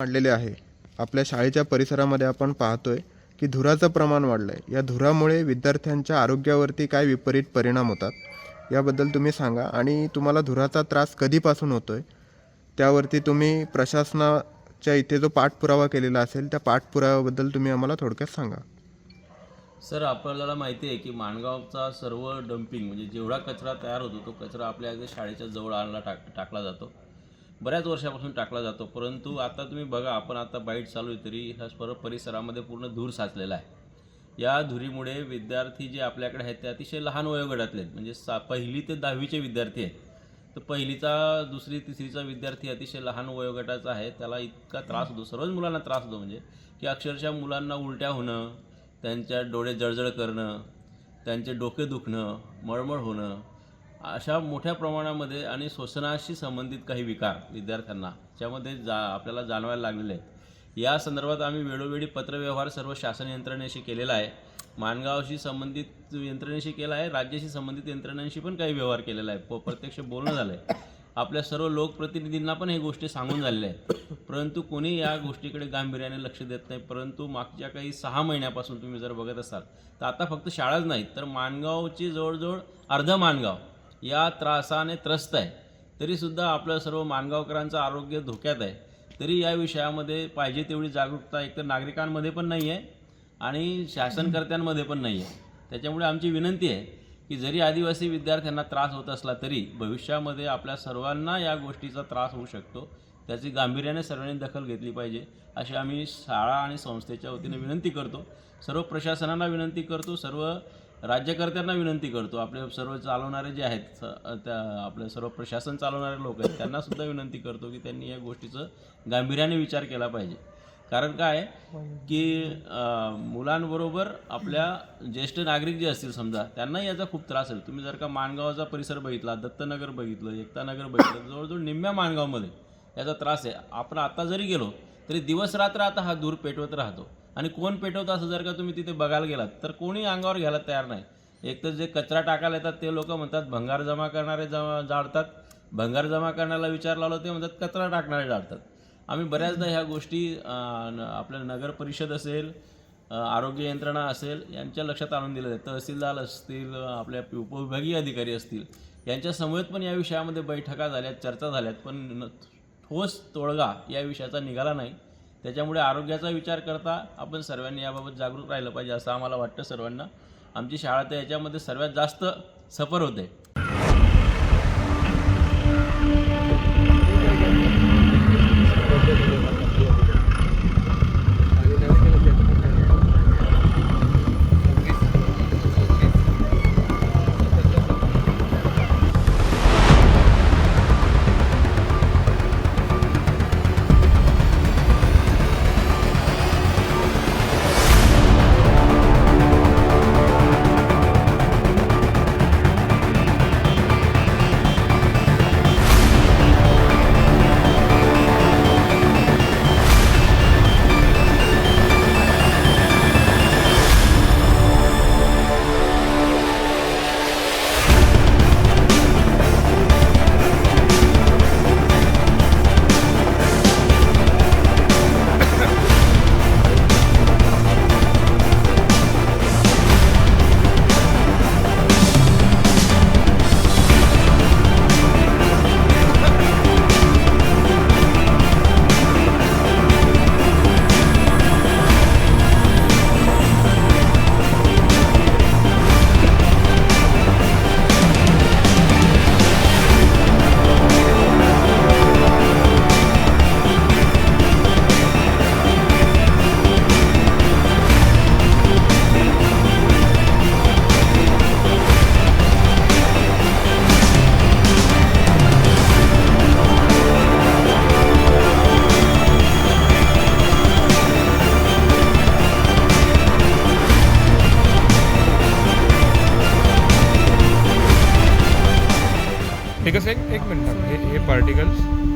वाढलेले आहे. आपल्या शाळेच्या परिसरामध्ये आपण पाहतोय की धुराचं प्रमाण वाढलं आहे या धुरामुळे विद्यार्थ्यांच्या आरोग्यावरती काय विपरीत परिणाम होतात याबद्दल तुम्ही सांगा. आणि तुम्हाला धुराचा त्रास कधीपासून होतोय त्यावरती तुम्ही प्रशासनाच्या इथे जो पाठपुरावा केलेला असेल त्या पाठपुराव्याबद्दल तुम्ही आम्हाला थोडक्यात सांगा. सर आपल्याला माहिती आहे की माणगावचा सर्व डम्पिंग म्हणजे जेवढा कचरा तयार होतो तो कचरा आपल्या शाळेच्या जवळ आणला टाक टाकला जातो. बऱ्याच वर्षापासून टाकला जातो. परंतु आता तुम्ही बघा आपण आता बाईट चालू आहे तरी ह्या सर्व परिसरामध्ये पूर्ण धूर साचलेला आहे. या धुरीमुळे विद्यार्थी जे आपल्याकडे आहेत ते अतिशय लहान वयोगटातले आहेत. म्हणजे सा पहिली ते दहावीचे विद्यार्थी आहेत. तर पहिलीचा दुसरी तिसरीचा विद्यार्थी अतिशय लहान वयोगटाचा आहे. त्याला इतका त्रास होतो. सर्वच मुलांना त्रास होतो म्हणजे की अक्षरशः मुलांना उलट्या होणं त्यांच्या डोळे जळजळ करणं त्यांचे डोके दुखणं मळमळ होणं अशा मोठ्या प्रमाणामध्ये आणि श्वसनाशी संबंधित काही विकार विद्यार्थ्यांना त्यामध्ये जा आपल्याला जाणवायला लागलेले आहेत. या संदर्भात आम्ही वेळोवेळी पत्रव्यवहार सर्व शासन यंत्रणेशी केलेला आहे. माणगावशी संबंधित यंत्रणेशी केला आहे. राज्याशी संबंधित यंत्रणांशी पण काही व्यवहार केलेला आहे. प- प्रत्यक्ष बोलणं झालं आहे आपल्या सर्व लोकप्रतिनिधींना पण हे गोष्टी सांगून झालेल्या आहेत. परंतु कोणी या गोष्टीकडे गांभीर्याने लक्ष देत नाही. परंतु मागच्या काही सहा महिन्यापासून तुम्ही जर बघत असाल तर आता फक्त शाळाच नाहीत तर माणगावची जवळजवळ अर्ध माणगाव या त्रासाने त्रस्त आहे. तरीसुद्धा आपलं सर्व मानगावकरांचं आरोग्य धोक्यात आहे. तरी या विषयामध्ये पाहिजे तेवढी जागरूकता एकतर नागरिकांमध्ये पण नाही आहे आणि शासनकर्त्यांमध्ये पण नाही आहे त्याच्यामुळे आमची विनंती आहे की जरी आदिवासी विद्यार्थ्यांना त्रास होत असला तरी भविष्यामध्ये आपल्या सर्वांना या गोष्टीचा त्रास होऊ शकतो. त्याची गांभीर्याने सर्वांनी दखल घेतली पाहिजे अशी आम्ही शाळा आणि संस्थेच्या वतीने विनंती करतो. सर्व प्रशासनाला विनंती करतो. सर्व राज्यकर्त्यांना विनंती करतो. आपले सर्व चालवणारे जे आहेत त्या आपले सर्व प्रशासन चालवणारे लोक आहेत त्यांना सुद्धा विनंती करतो की त्यांनी या गोष्टीचं गांभीर्याने विचार केला पाहिजे. कारण काय? की मुलांबरोबर आपल्या ज्येष्ठ नागरिक जे असतील समजा त्यांना याचा खूप त्रास आहे. तुम्ही जर का माणगावचा परिसर बघितला दत्तनगर बघितलं एकतानगर बघितलं जवळजवळ निम्म्या माणगावमध्ये याचा त्रास आहे. आपण आता जरी गेलो तरी दिवस रात्र आता हा धूर पेटवत राहतो. आणि कोण पेटवतं असं जर का तुम्ही तिथे बघायला गेलात तर कोणी अंगावर घ्यायला तयार नाही. एक तर जे कचरा टाकायला येतात ते लोक म्हणतात भंगार जमा करणारे जमा जाळतात. भंगार जमा करण्याला विचार लावला ते म्हणतात कचरा टाकणारे जाळतात. आम्ही बऱ्याचदा ह्या गोष्टी न- आपल्या नगर परिषद असेल आरोग्य यंत्रणा असेल यांच्या लक्षात आणून दिलं आहे तहसीलदार असतील आपल्या उपविभागीय अधिकारी असतील यांच्या समवेत पण या विषयामध्ये बैठका झाल्यात चर्चा झाल्यात पण ठोस तोडगा या विषयाचा निघाला नाही. त्याच्यामुळे आरोग्याचा विचार करता आपण सर्वांनी याबाबत जागरूक राहिलं पाहिजे असं आम्हाला वाटतं सर्वांना. आमची शाळा तर याच्यामध्ये सर्वात जास्त सफर होते. हे एक एक हे पार्टिकल्स